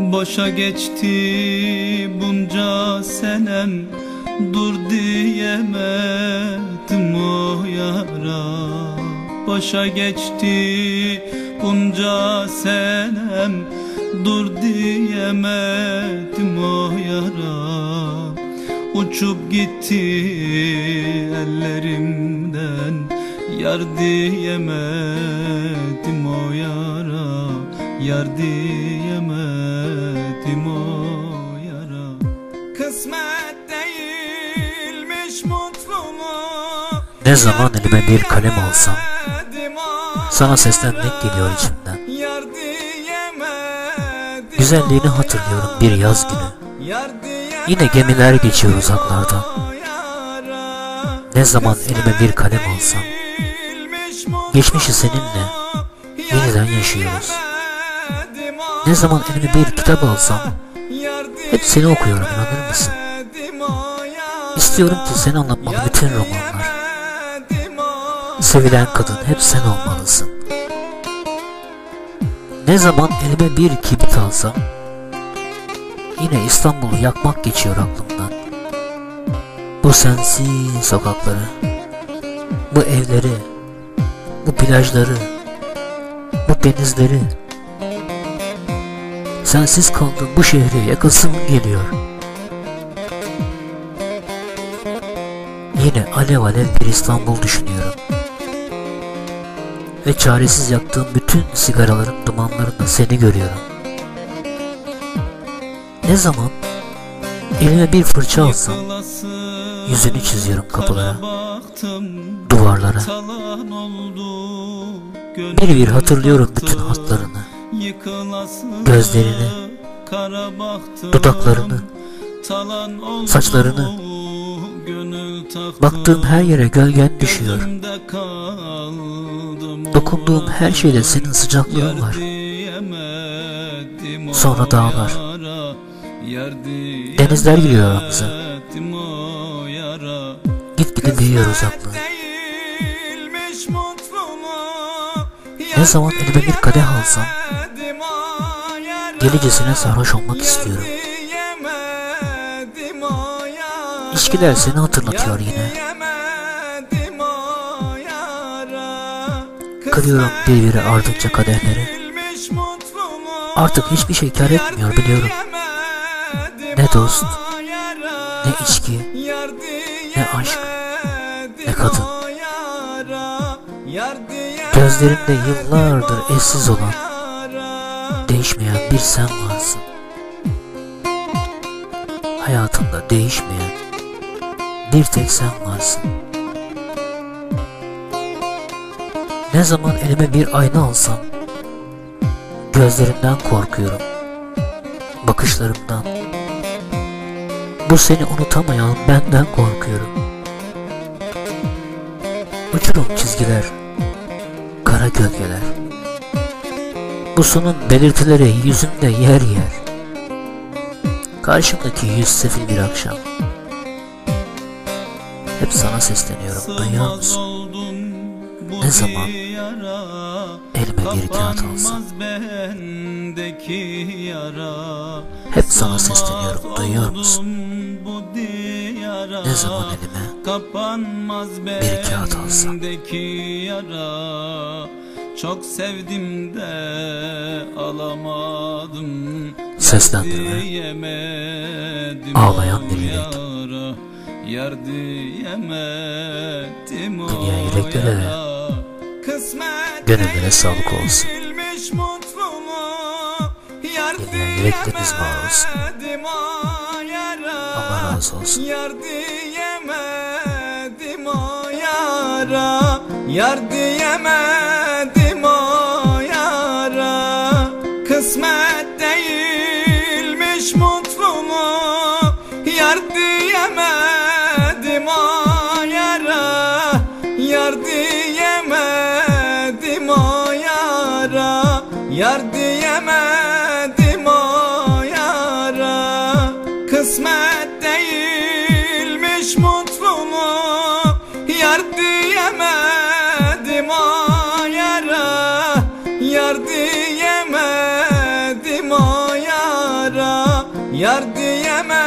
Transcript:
Boşa geçti bunca senem Dur diyemedim o yara. Boşa geçti bunca senem Dur diyemedim o yara. Uçup gitti ellerimden Yar diyemedim o yara. Yar diyemedim o yara. Kısmet değilmiş mutluluk Ne zaman elime bir kalem alsam Sana seslenmek geliyor içimden? Güzelliğini hatırlıyorum bir yaz günü. Yine gemiler geçiyor uzaklardan Ne zaman elime bir kalem alsam Geçmişi seninle yeniden yaşıyoruz Ne zaman elime bir kitap alsam Hep seni okuyorum inanır mısın? İstiyorum ki seni anlatmalı bütün romanlar. Sevilen kadın hep sen olmalısın. Ne zaman elime bir kibrit alsam Yine İstanbul'u yakmak geçiyor aklımdan. Bu sensiz sokakları Bu evleri Bu plajları Bu denizleri Sensiz kaldım bu şehri yakasım geliyor. Yine alev alev bir İstanbul düşünüyorum. Ve çaresiz yaktığım bütün sigaraların dumanlarında seni görüyorum. Ne zaman elime bir fırça alsam Yüzünü çiziyorum kapılara Duvarlara. Bir bir hatırlıyorum bütün hatlarını Gözlerini Dudaklarını Saçlarını. Baktığım her yere gölgen düşüyor. Dokunduğum her şeyde senin sıcaklığın var. Sonra dağlar. Denizler giriyor aramıza. Gitgide büyüyor uzaklığı Ne zaman elime bir kadeh alsam Delicesine sarhoş olmak istiyorum. İçkiler seni hatırlatıyor yine. Kırıyorum bir biri ardıkça kadehleri. Artık hiçbir şey kar etmiyor biliyorum. Ne dost Ne içki Ne aşk Ne kadın. Gözlerimde yıllardır eşsiz olan Değişmeyen bir sen varsın. Hayatımda değişmeyen Bir tek sen varsın. Ne zaman elime bir ayna alsam Gözlerimden korkuyorum Bakışlarımdan. Bu seni unutamayan benden korkuyorum. Uçurum çizgiler Kara gölgeler Bu sonun belirtileri yüzümde yer yer. Karşımdaki yüz sefil bir akşam. Hep sana sesleniyorum duyuyor musun? Ne zaman elime bir kağıt alsam? Hep sana sesleniyorum duyuyor musun? Ne zaman elime bir kağıt alsam çok sevdim de alamadım. Seslendirme Ağlayan yürek Yar diyemedim Dünya yüreklere Gönüllere sağlık olsun. Dünya yürekleriniz var olsun. Allah razı olsun yara Yar diyemedim o diyemem